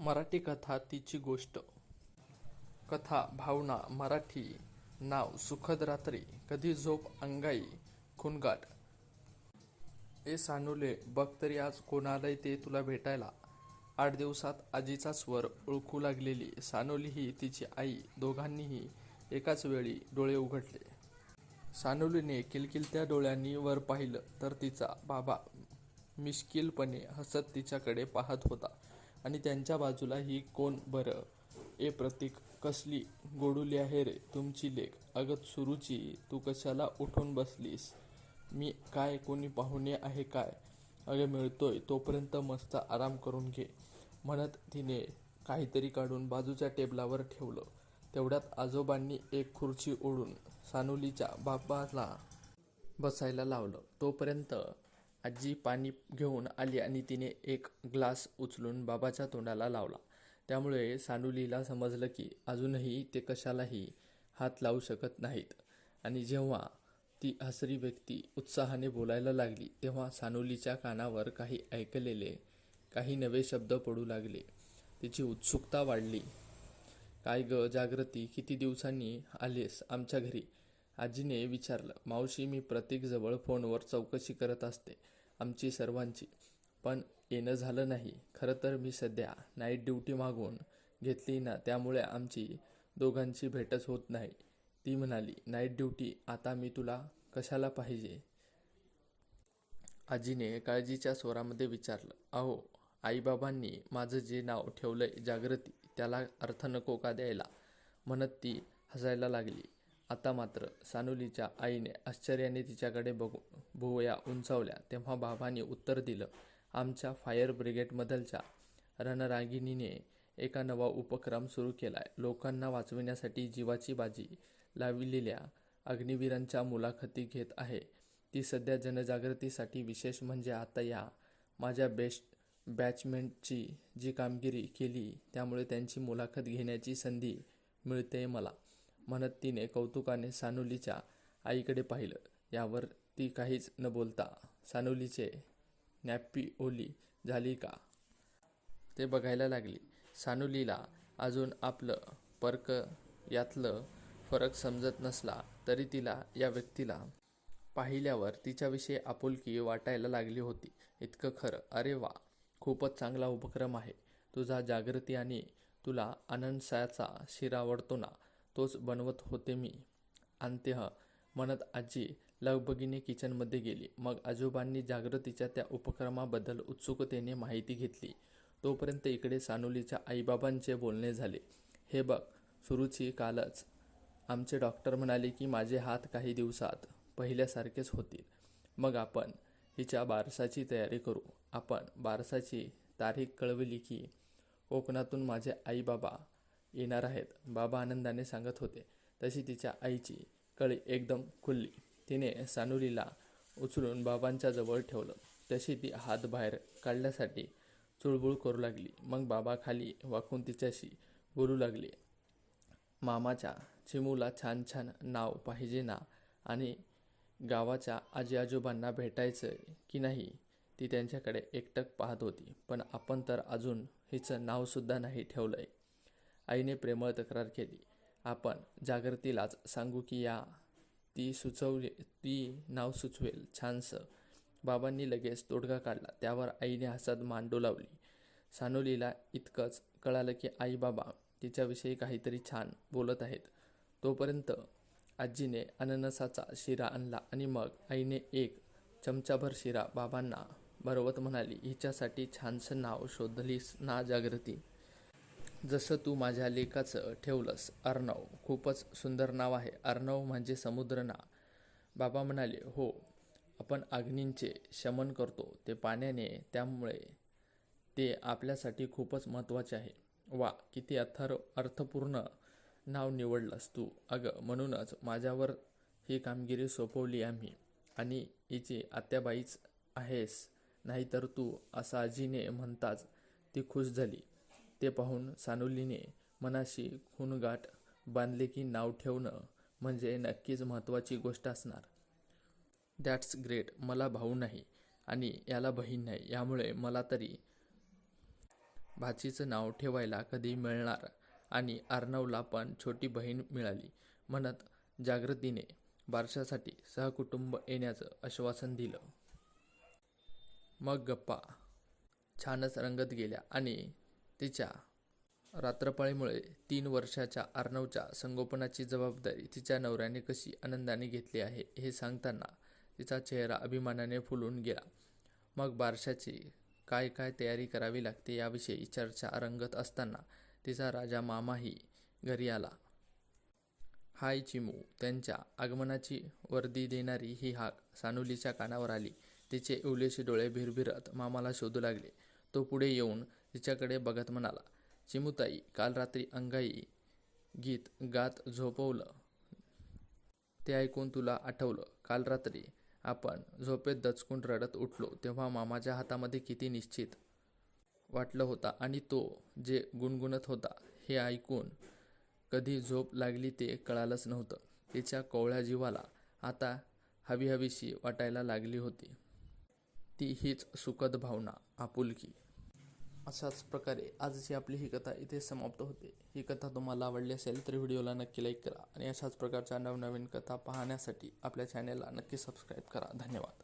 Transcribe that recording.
मराठी कथा तिची गोष्ट. कथा भावना मराठी नाव सुखद रात्री कधी झोप अंगाई खुनगाट ए सानुले बघ तरी आज कोणालाही ते तुला भेटायला. आठ दिवसात आजीचा स्वर ओळखू लागलेली सानोली ही तिची आई दोघांनीही एकाच वेळी डोळे उघडले. सानुलीने किलकिलत्या डोळ्यांनी वर पाहिलं तर तिचा बाबा मिश्किलपणे हसत तिच्याकडे पाहत होता. आणि त्यांच्या बाजूला ही कोण बरं? ए प्रतीक कसली गोडुली आहे रे तुमची लेख? अगं सुरुची तू कशाला उठून बसलीस? मी काय कोणी पाहुणे आहे काय? अगं मिळतोय तोपर्यंत मस्त आराम करून घे. म्हणत तिने काहीतरी काढून बाजूच्या टेबलावर ठेवलं. तेवढ्यात आजोबांनी एक खुर्ची ओढून सानुलीच्या बाबाला बसायला लावलं. तोपर्यंत आजी पाणी घेऊन आली आणि तिने एक ग्लास उचलून बाबाच्या तोंडाला लावला. त्यामुळे सानुलीला समजलं की अजूनही ते कशालाही हात लावू शकत नाहीत. आणि जेव्हा ती हसरी व्यक्ती उत्साहाने बोलायला लागली तेव्हा सानुलीच्या कानावर काही ऐकलेले काही नवे शब्द पडू लागले. तिची उत्सुकता वाढली. काय ग जागृती किती दिवसांनी आलीस आमच्या घरी? आजीने विचारलं मावशी मी प्रत्येकजवळ फोनवर चौकशी करत असते आमची सर्वांची. पण येणं झालं नाही. खरं तर मी सध्या नाईट ड्युटी मागून घेतली ना त्यामुळे आमची दोघांची भेटच होत नाही. ती म्हणाली नाईट ड्युटी आता मी तुला कशाला पाहिजे? आजीने काळजीच्या स्वरामध्ये विचारलं अहो आईबाबांनी माझं जे नाव ठेवलंय जागृती त्याला अर्थ नको का द्यायला? म्हणत ती हसायला लागली. आता मात्र सानुलीच्या आईने आश्चर्याने तिच्याकडे बघून भुवया उंचावल्या. तेव्हा बाबांनी उत्तर दिलं आमच्या फायर ब्रिगेडमधलच्या रणरागिणीने एका नवा उपक्रम सुरू केलाय. लोकांना वाचविण्यासाठी जीवाची बाजी लाविलेल्या अग्निवीरांच्या मुलाखती घेत आहे. ती सध्या जनजागृतीसाठी विशेष म्हणजे आता या माझ्या बेस्ट बॅचमेंटची जी कामगिरी केली त्यामुळे त्यांची मुलाखत घेण्याची संधी मिळते मला. म्हणत तिने कौतुकाने सानुलीच्या आईकडे पाहिलं. यावर ती काहीच न बोलता सानुलीचे नॅपी ओली झाली का? ते बघायला लागली. सानुलीला अजून आपलं पर्क यातलं फरक समजत नसला तरी तिला या व्यक्तीला पाहिल्यावर तिच्याविषयी आपुलकी वाटायला लागली होती. इतकं खरं. अरे वा खूपच चांगला उपक्रम आहे. तुझा जागृती आणि तुला आनंदसाचा शिरा आवडतो ना. तोच बनवत होते मी. अंत्यह म्हणत आजी लगबगीने किचनमध्ये गेली. मग आजोबांनी जागृतीच्या त्या उपक्रमाबद्दल उत्सुकतेने माहिती घेतली. तोपर्यंत इकडे सानुलीच्या आईबाबांचे बोलणे झाले. हे बघ सुरुची कालच. आमचे डॉक्टर म्हणाले की माझे हात काही दिवसात पहिल्यासारखेच होतील. मग आपण हिच्या बारसाची तयारी करू. आपण बारसाची तारीख कळवली की कोकणातून माझे आईबाबा येणार आहेत. बाबा आनंदाने सांगत होते. तशी तिच्या आईची कळी एकदम खुलली. तिने सानुलीला उचलून बाबांच्या जवळ ठेवलं. तशी ती हात बाहेर काढण्यासाठी चुळबुळ करू लागली. मग बाबा खाली वाकून तिच्याशी बोलू लागले. मामाच्या चिमूला छान छान नाव पाहिजे ना? आणि गावाच्या आजी आजोबांना भेटायचं की नाही? ती त्यांच्याकडे एकटक पाहत होती. पण आपण तर अजून हिचं नावसुद्धा नाही ठेवलं आहे आईने प्रेमळ तक्रार केली. आपण जागृतीलाच सांगू की या ती सुचवली ती नाव सुचवेल. छानसं. बाबांनी लगेच तोडगा काढला. त्यावर आईने हसत मान डोलावली सानोलीला इतकंच कळालं की आई बाबा तिच्याविषयी काहीतरी छान बोलत आहेत. तोपर्यंत आजीने अननसाचा शिरा आणला आणि मग आईने एक चमचाभर शिरा बाबांना भरवत म्हणाली हिच्यासाठी छानसं नाव शोधलीस ना जागृती? जसं तू माझ्या लेखाचं ठेवलंस अर्णव. खूपच सुंदर नाव आहे. अर्णव म्हणजे समुद्र ना बाबा म्हणाले हो आपण अग्नींचे शमन करतो. ते पाण्याने त्यामुळे ते आपल्यासाठी खूपच महत्त्वाचे आहे. वा किती अथर अर्थपूर्ण नाव निवडलंस तू. अगं म्हणूनच माझ्यावर ही कामगिरी सोपवली आम्ही. आणि हिची आत्याबाईच आहेस नाहीतर तू असं आजीने म्हणताच ती खुश झाली. ते पाहून सानुलीने मनाशी खूनगाठ बांधले की नाव ठेवणं म्हणजे नक्कीच महत्त्वाची गोष्ट असणार. दॅट्स ग्रेट मला भाऊ नाही आणि याला बहीण नाही. यामुळे मला तरी भाचीचं नाव ठेवायला कधी मिळणार आणि अर्णवला पण छोटी बहीण मिळाली म्हणत जागृतीने बारशासाठी सहकुटुंब येण्याचं आश्वासन दिलं. मग गप्पा. छानच रंगत गेल्या आणि तिच्या रात्रपाळीमुळे तीन वर्षाच्या अर्णवच्या संगोपनाची जबाबदारी तिच्या नवऱ्याने कशी आनंदाने घेतली आहे हे सांगताना तिचा चेहरा अभिमानाने फुलून गेला. मग बारशाची काय काय तयारी करावी लागते याविषयी चर्चा रंगत असताना तिचा राजा मामाही घरी आला. हाय चिमू त्यांच्या आगमनाची वर्दी देणारी ही हाक सानुलीच्या कानावर आली. तिचे उलेशी डोळे भिरभिरत मामाला शोधू लागले. तो पुढे येऊन तिच्याकडे बघत म्हणाला चिमुताई काल रात्री अंगाई गीत गात झोपवलं. ते ऐकून तुला आठवलं. काल रात्री आपण झोपेत दचकून रडत उठलो तेव्हा मामाच्या हातामध्ये किती निश्चित वाटलं होता आणि तो जे गुणगुणत होता हे ऐकून कधी झोप लागली ते कळालंच नव्हतं. तिच्या कोवळ्या जीवाला आता हवी हवीशी वाटायला लागली होती. ती हीच सुखद भावना आपुलकी. अशाच प्रकारे आजची आपली ही कथा इथे समाप्त होते. ही कथा तुम्हाला आवडली असेल तर व्हिडिओला नक्की लाईक करा आणि अशाच प्रकारच्या नवनवीन कथा पाहण्यासाठी आपल्या चॅनेलला नक्की सबस्क्राईब करा. धन्यवाद.